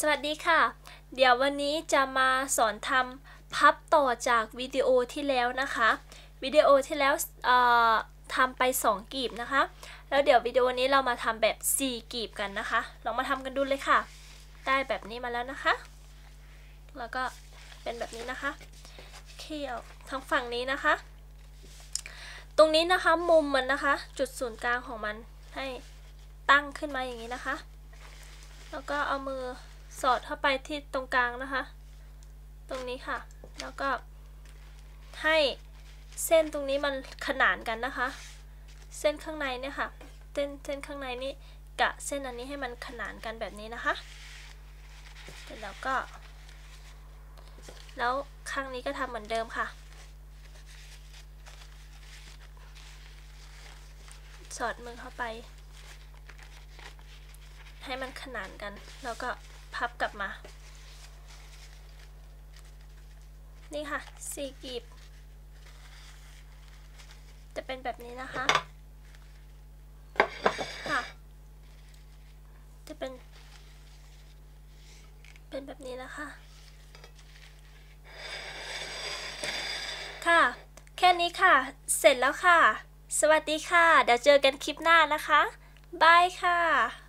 สวัสดีค่ะ เดี๋ยววันนี้จะมาสอนทำพับต่อจากวิดีโอที่แล้วนะคะ วิดีโอที่แล้วทำไป 2กีบนะคะ แล้วเดี๋ยววิดีโอนี้เรามาทำแบบ 4กีบกันนะคะ ลองมาทำกันดูเลยค่ะ ได้แบบนี้มาแล้วนะคะ แล้วก็เป็นแบบนี้นะคะเคี่ยวทั้งฝั่งนี้นะคะ ตรงนี้นะคะมุมมันนะคะ จุดศูนย์กลางของมันให้ตั้งขึ้นมาอย่างนี้นะคะ แล้วก็เอามือ สอดเข้าไปที่ตรงกลางนะคะ ตรงนี้ค่ะ แล้วก็ให้เส้นตรงนี้มันขนานกันนะคะ เส้นข้างในเนี่ยค่ะ เส้นเส้นข้างในนี้กะเส้นอันนี้ให้มันขนานกันแบบนี้นะคะเสร็จแล้วก็ แล้วข้างนี้ก็ทำเหมือนเดิมค่ะ สอดมือเข้าไป ให้มันขนานกันแล้วก็ พับกลับมา นี่ค่ะสี่กีบ จะเป็นแบบนี้นะคะ ค่ะ จะเป็น เป็นแบบนี้นะคะ ค่ะ แค่นี้ค่ะ เสร็จแล้วค่ะ สวัสดีค่ะ เดี๋ยวเจอกันคลิปหน้านะคะบายค่ะ